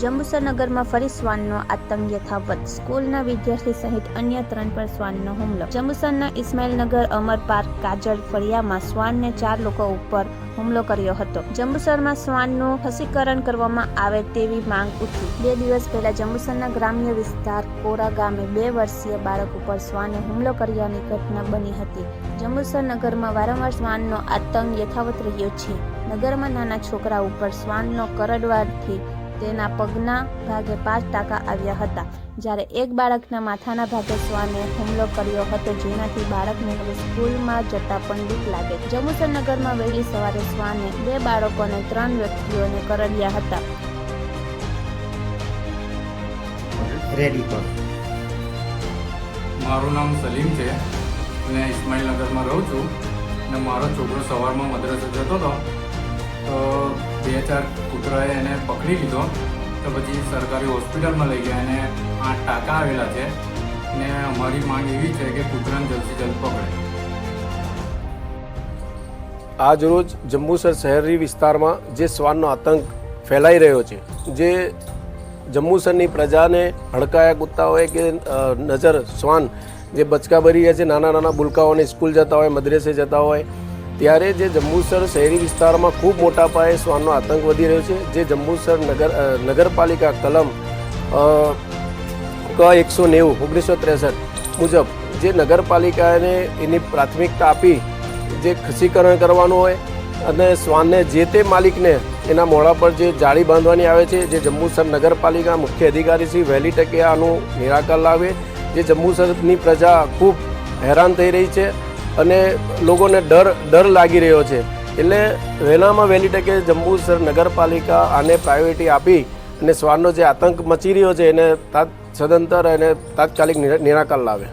જંબુસર નગરમાં ફરી શ્વાનનો આતંક યથાવત. સ્કૂલના વિદ્યાર્થી સહિત અન્ય ત્રણ પર શ્વાનનો હુમલો. જંબુસરના ઇસ્માઇલનગર અમર પાર્ક કાજળ ફળિયામાં શ્વાનને ચાર લોકો ઉપર હુમલો કર્યો હતો. જંબુસરમાં શ્વાનનું ખસીકરણ કરવામાં આવે તેવી માંગ ઉઠી. બે દિવસ પહેલા જંબુસરના ગ્રામ્ય વિસ્તાર કોરા ગામે બે વર્ષીય બાળક ઉપર શ્વાને હુમલો કર્યાની ઘટના બની હતી. જંબુસર નગરમાં વારંવાર શ્વાનનો આતંક યથાવત રહ્યો છે. નગરમાં નાના છોકરા ઉપર શ્વાનનો કરડવાથી તેના પગના ભાગે પાંચ ટાંકા આવ્યા હતા. જ્યારે એક બાળકના માથાના ભાગે શ્વાને હુમલો કર્યો હતો જેનાથી બાળકને હવે સ્કૂલમાં જતા પણ દુઃખ લાગે. જમુસરનગરમાં વહેલી સવારે શ્વાને બે બાળકોને ત્રણ વ્યક્તિઓને કરડ્યા હતા. રેડી પર મારું નામ સલીમ છે. અને ઇસ્માઇલનગરમાં રહું છું. અને મારો છોકરો સવારમાં મદ્રાસે જતો હતો. તો બે ચાર કૂતરાએ એને પકડી લીધો. તો પછી સરકારી હોસ્પિટલમાં લઈ ગયા અને આઠ ટાંકા આવેલા છે. ને અમારી માંગ એવી છે કે કૂતરાને જલ્દી જલ્દ પકડે. આજ જંબુસર શહેરી વિસ્તારમાં જે શ્વાનનો આતંક ફેલાઈ રહ્યો છે, જે જંબુસરની પ્રજાને હડકાયા કૂદતા હોય કે નજર શ્વાન જે બચકા ભરી છે નાના નાના બુલકાઓને સ્કૂલ જતા હોય, મદ્રેસે જતા હોય ત્યારે જે જંબુસર શહેરી વિસ્તારમાં ખૂબ મોટા પાયે શ્વાનનો આતંક વધી રહ્યો છે, જે જંબુસર નગર નગરપાલિકા કલમ ક એકસો નેવું, ઓગણીસો ત્રેસઠ મુજબ જે નગરપાલિકાને એની પ્રાથમિકતા આપી જે ખસીકરણ કરવાનું હોય અને શ્વાનને જે તે માલિકને એના મોડા પર જે જાળી બાંધવાની આવે છે, જે જંબુસર નગરપાલિકા મુખ્ય અધિકારી શ્રી વહેલી તકે આનું નિરાકરણ લાવે, જે જંબુસરની પ્રજા ખૂબ હેરાન થઈ રહી છે અને લોકોને ડર ડર લાગી રહ્યો છે. એટલે વહેલામાં વહેલી તકે જંબુસર નગરપાલિકા આને પ્રાયોરિટી આપી અને શ્વાનનો જે આતંક મચી રહ્યો છે એને તાત, સદંતર અને તાત્કાલિક નિરાકાર લાવે.